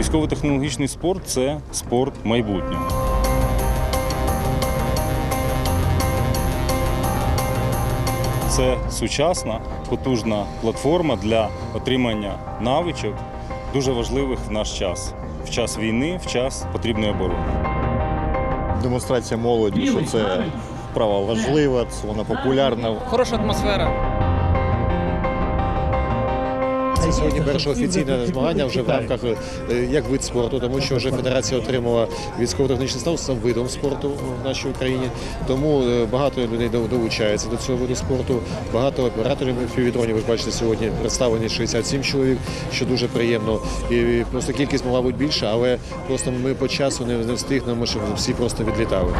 Військово-технологічний спорт це спорт майбутнього. Це сучасна, потужна платформа для отримання навичок, дуже важливих в наш час, в час війни, в час потрібної оборони. демонстрація молоді, що це вправа важлива, це вона популярна. Хороша атмосфера. Це сьогодні перше офіційне змагання вже в рамках е, як вид спорту, тому що вже федерація отримала військово-технічний статус сам видом спорту в нашій Україні. Тому е, багато людей долучається до цього виду спорту. Багато операторів піввітронів, ви бачите, сьогодні представлені 67 чоловік, що дуже приємно. І просто кількість могла бути більша, але просто ми по часу не, не встигнемо, щоб всі просто відлітали.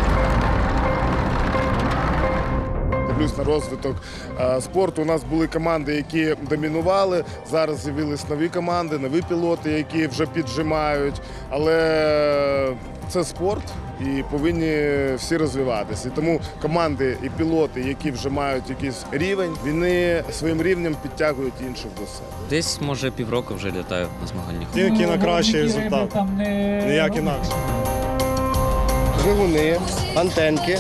Плюс на розвиток е, спорту. У нас були команди, які домінували. Зараз з'явились нові команди, нові пілоти, які вже піджимають. Але це спорт і повинні всі розвиватися. І тому команди і пілоти, які вже мають якийсь рівень, вони своїм рівнем підтягують інших до себе. Десь може півроку вже літаю на змагальних. Тільки на кращий результат. Ніяк інакше. двигуни, антенки,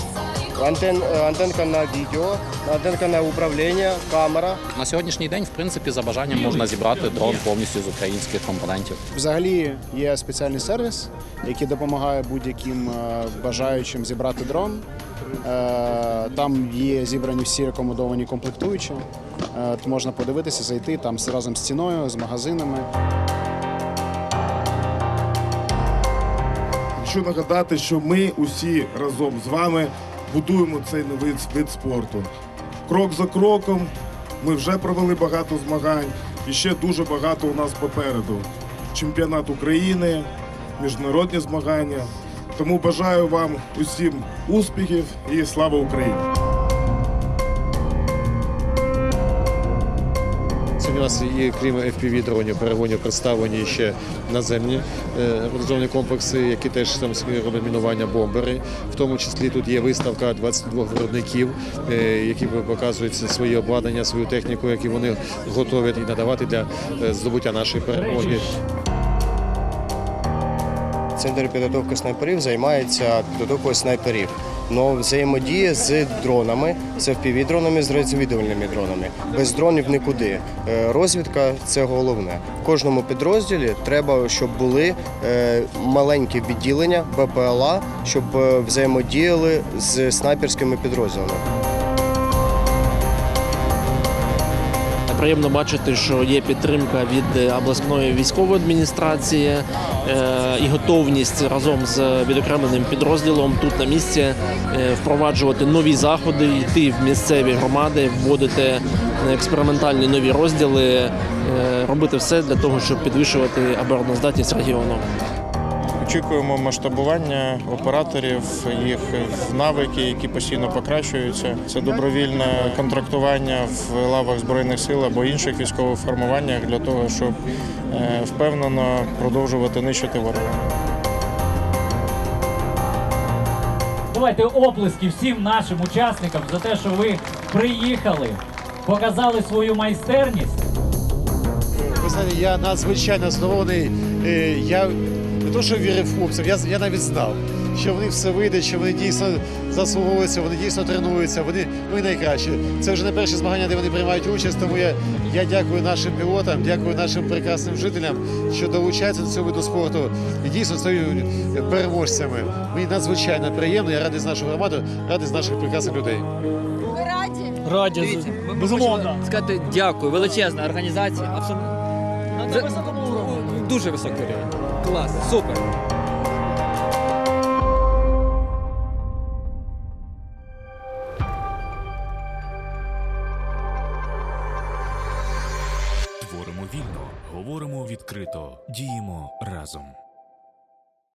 антен, антенка на відео, антенка на управління, камера. На сьогоднішній день, в принципі, за бажанням можна зібрати дрон повністю з українських компонентів. Взагалі є спеціальний сервіс, який допомагає будь-яким е, бажаючим зібрати дрон. Е, Там є зібрані всі рекомендовані комплектуючі. Е, Можна подивитися, зайти там разом з ціною, з магазинами. Хочу нагадати, що ми усі разом з вами будуємо цей новий вид спорту. Крок за кроком ми вже провели багато змагань і ще дуже багато у нас попереду. Чемпіонат України, міжнародні змагання. Тому бажаю вам усім успіхів і слава Україні! У нас є, крім fpv дронів, перегонів представлені ще наземні е, комплекси, які теж там роблять мінування бомбери. В тому числі тут є виставка 22 виробників, е, які показують свої обладнання, свою техніку, які вони готові надавати для е, здобуття нашої перемоги. Центр підготовки снайперів займається підготовкою снайперів. Но взаємодія з дронами, з FPV-дронами, з розвідувальними дронами. Без дронів нікуди. Е, Розвідка це головне. В кожному підрозділі треба, щоб були е, маленькі відділення БПЛА, щоб е, взаємодіяли з снайперськими підрозділами. Приємно бачити, що є підтримка від е, обласної військової адміністрації е, і готовність разом з відокремленим підрозділом тут на місці е, впроваджувати нові заходи, йти в місцеві громади, вводити експериментальні нові розділи, робити все для того, щоб підвищувати обороноздатність регіону. Очікуємо масштабування операторів, їх навики, які постійно покращуються. Це добровільне контрактування в лавах збройних сил або інших військових формуваннях для того, щоб е, впевнено продовжувати нищити ворога. Давайте оплески всім нашим учасникам за те, що ви приїхали, показали свою майстерність. Ви знаєте, я надзвичайно задоволений. Е, Я не то, що вірив хлопцям, я, я навіть знав, що в них все вийде, що вони дійсно заслуговуються, вони дійсно тренуються, вони ну, і найкраще. Це вже не перші змагання, де вони приймають участь, тому я, я дякую нашим пілотам, дякую нашим прекрасним жителям, що долучаються до цього виду спорту і дійсно стають переможцями. Мені надзвичайно приємно, я радий з нашої громади, радий з наших прекрасних людей. Ви раді? Раді, Дивіться, ми безумовно сказати дякую, величезна організація. Абсолютно на високому уровні. Дуже високий рівень. Клас, супер. Творимо вільно, говоримо відкрито, діємо разом.